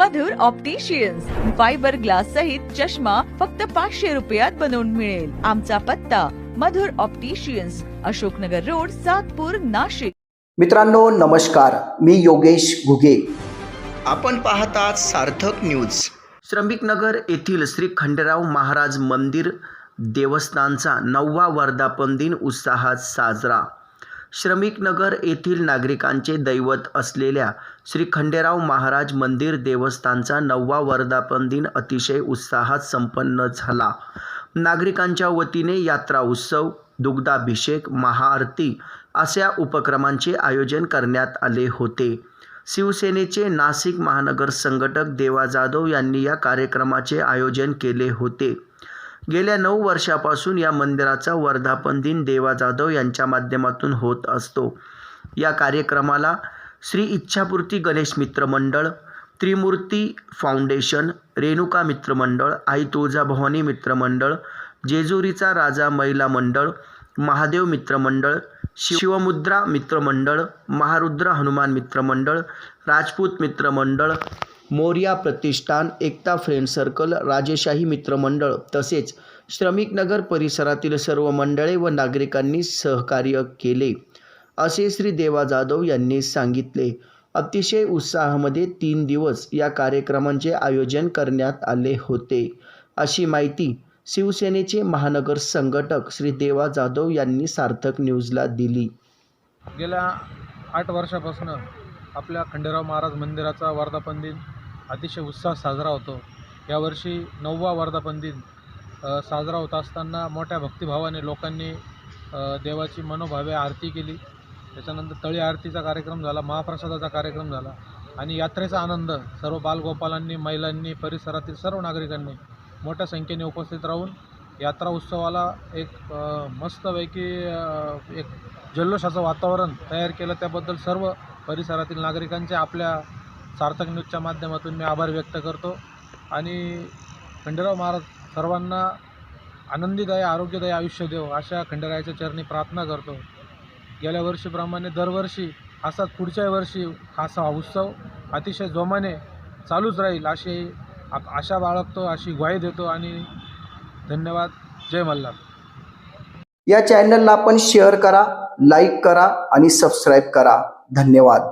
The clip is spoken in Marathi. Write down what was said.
मधुर ऑप्टिशियन्स फायबर ग्लास सहित चष्मा फक्त पाचशे रुपयात बनवून मिळेल. आमचा पत्ता मधुर ऑप्टिशियन्स अशोकनगर रोड सातपूर नाशिक. मित्रांनो नमस्कार. मी योगेश घुगे. आपण पाहतात सार्थक न्यूज श्रमिकनगर येथील श्री खंडेराव महाराज मंदिर देवस्थानचा नववा वर्धापन दिन उत्साहात साजरा. श्रमिकनगर येथील नागरिकांचे दैवत असलेल्या श्री खंडेराव महाराज मंदिर देवस्थानचा नववा वर्धापन दिन अतिशय उत्साहात संपन्न झाला. नागरिकांच्या वतीने यात्रा उत्सव दुग्धाभिषेक महाआरती अशा उपक्रमांचे आयोजन करण्यात आले होते. शिवसेनेचे नाशिक महानगर संघटक देवा जाधव यांनी या कार्यक्रमाचे आयोजन केले होते. गेल्या नऊ वर्षापासून या मंदिराचा वर्धापन दिन देवा जाधव यांच्या माध्यमातून होत असतो. या कार्यक्रमाला श्री इच्छापूर्ती गणेश मित्र मंडळ त्रिमूर्ती फाउंडेशन रेणुका मित्रमंडळ आई तुळजाभवानी मित्रमंडळ जेजुरीचा राजा महिला मंडळ महादेव मित्रमंडळ शिवमुद्रा मित्रमंडळ महारुद्र हनुमान मित्रमंडळ राजपूत मित्रमंडळ मोर्या प्रतिष्ठान एकता फ्रेंड सर्कल राजेशाही मित्रमंडळ तसेच तसेच श्रमिकनगर परिसरातील सर्व मंडळे व नागरिकांनी सहकार्य केले. असे श्री देवा जाधव यांनी सांगितले. अतिशय उत्साहामध्ये तीन दिवस या कार्यक्रमांचे आयोजन करण्यात आले होते. अशी माहिती शिवसेनेचे महानगर संघटक श्री देवा जाधव यांनी सार्थक न्यूजला दिली. गेल्या आठ वर्षापासून आपल्या खंडेराव महाराज मंदिराचा वर्धापन दिन अतिशय उत्साह साजरा होतो. यावर्षी नववा वर्धापन दिन साजरा होत असताना मोठ्या भक्तिभावाने लोकांनी देवाची मनोभावे आरती केली. त्याच्यानंतर तळी आरतीचा कार्यक्रम झाला महाप्रसादाचा कार्यक्रम झाला आणि यात्रेचा आनंद सर्व बालगोपालांनी महिलांनी परिसरातील सर्व नागरिकांनी मोठ्या संख्येने उपस्थित राहून यात्रा उत्सवाला एक मस्तपैकी एक जल्लोषाचं वातावरण तयार केलं. त्याबद्दल सर्व परिसरातील नागरिकांचे आपल्या सार्थक न्यूजच्या माध्यमातून मी आभार व्यक्त करतो. आणि खंडेराव महाराज सर्वांना आनंदीदायी आरोग्यदायी आयुष्य देव अशा खंडेरायाच्या चरणी प्रार्थना करतो. गेल्या वर्षीप्रमाणे दरवर्षी असाच पुढच्या वर्षी हा असा उत्सव अतिशय जोमाने चालूच राहील अशी आ- आशा बाळगतो अशी ग्वाही देतो आणि धन्यवाद. जय मल्हार. या चॅनलला आपण शेअर करा लाईक करा आणि सबस्क्राईब करा. धन्यवाद.